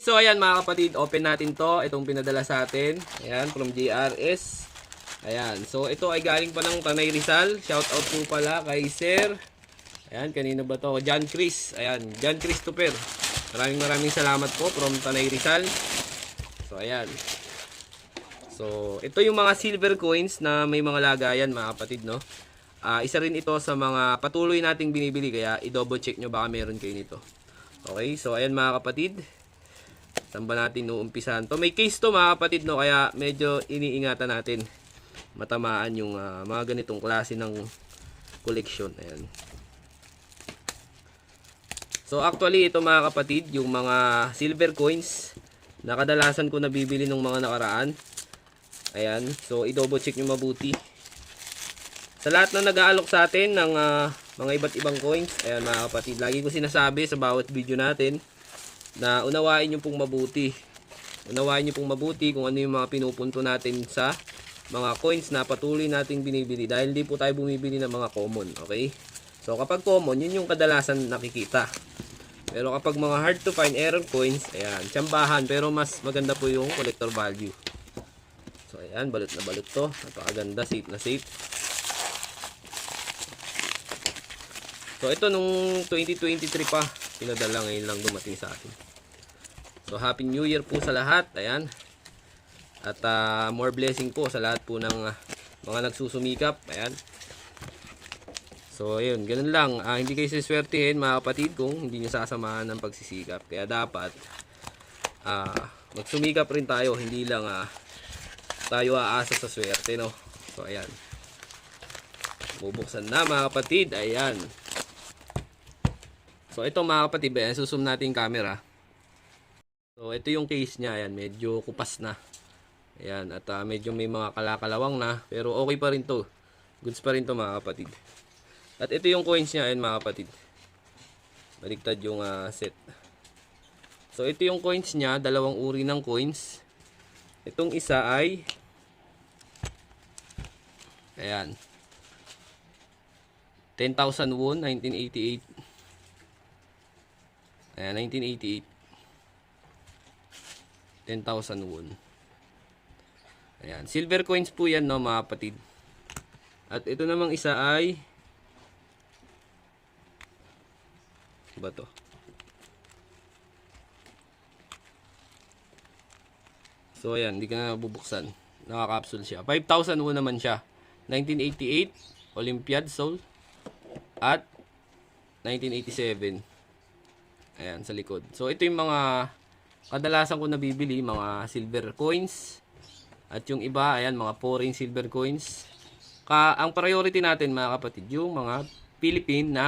So ayan mga kapatid, open natin to. Itong pinadala sa atin. Ayan, from GRS. Ayan, so ito ay galing pa ng Tanay Rizal. Shout out po pala kay Sir. Ayan, kanino ba to? John Chris. Ayan, John Christopher. Maraming maraming salamat po from Tanay Rizal. So ayan. So, ito yung mga silver coins na may mga lagayan mga kapatid, no? Ah, isa rin ito sa mga patuloy nating binibili kaya i-double check nyo baka meron kayo nito. Okay, so ayan mga kapatid. Saan ba natin uumpisahan to? May case to mga kapatid, no? Kaya medyo iniingatan natin matamaan yung ah, mga ganitong klase ng collection. Ayan. So actually ito mga kapatid, yung mga silver coins na kadalasan ko nabibili nung mga nakaraan. Ayan, so i-double check nyo mabuti. Sa lahat na nag-aalok sa atin ng ah, mga iba't ibang coins, ayan mga kapatid, lagi ko sinasabi sa bawat video natin na unawain nyo pong mabuti. Unawain nyo pong mabuti kung ano yung mga pinupunto natin sa mga coins na patuloy nating binibili dahil hindi po tayo bumibili ng mga common, okay? So kapag common, yun yung kadalasan nakikita. Pero kapag mga hard to find error coins, ayan, tsambahan pero mas maganda po yung collector value. So ayan, balot na balot to. Napakaganda, safe na safe. So ito nung 2023 pa, pinadala ngayon lang dumating sa atin. So happy new year po sa lahat. Ayan. At ah, more blessing po sa lahat po ng ah, mga nagsusumikap. Ayan. So ayun, ganun lang. Ah, hindi kayo siswertihin mga kapatid kung hindi nyo sasamahan ng pagsisikap. Kaya dapat ah, magsumikap rin tayo. Hindi lang ah, tayo aasa sa swerte, no? So ayan. Bubuksan na mga kapatid. Ayan. So ito mga kapatid, susum natin yung camera. So ito yung case niya, ayan, medyo kupas na. Ayan, at ah, medyo may mga kalakalawang na, pero okay pa rin to. Goods pa rin to mga kapatid. At ito yung coins niya, ayan mga kapatid. Baligtad yung ah, set. So ito yung coins niya, dalawang uri ng coins. Itong isa ay Ayan. 10,000 won, 1988. Ayan, 1988. 10,000 won. Ayan, silver coins po yan, no, mga kapatid. At ito namang isa ay ba to? So, ayan, hindi ka na bubuksan. Naka-capsule siya. 5,000 won naman siya. 1988, Olympiad Soul. At 1987. Ayan, sa likod. So, ito yung mga kadalasan ko nabibili, mga silver coins. At yung iba, ayan, mga foreign silver coins. Ka ang priority natin, mga kapatid, yung mga Philippine na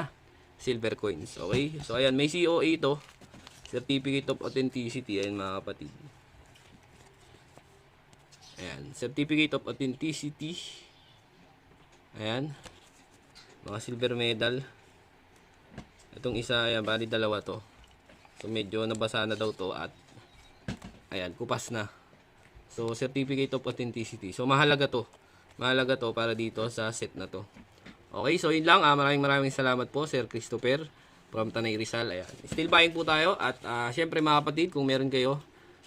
silver coins. Okay? So, ayan, may COA ito. Certificate of Authenticity. Ayan, mga kapatid. Ayan, Certificate of Authenticity. Ayan. Mga silver medal. Itong isa, ayan, bali dalawa to. So, medyo nabasa na daw to at ayan, kupas na. So, Certificate of Authenticity. So, mahalaga to. Mahalaga to para dito sa set na to. Okay, so yun lang. Ah, maraming maraming salamat po, Sir Christopher from Tanay Rizal. Ayan. Still buying po tayo at ah, syempre mga kapatid, kung meron kayo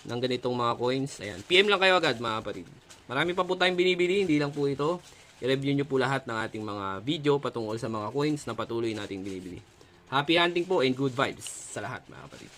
ng ganitong mga coins, ayan. PM lang kayo agad mga kapatid. Marami pa po tayong binibili, hindi lang po ito. I-review nyo po lahat ng ating mga video patungkol sa mga coins na patuloy nating binibili. Happy hunting po and good vibes sa lahat mga kapatid.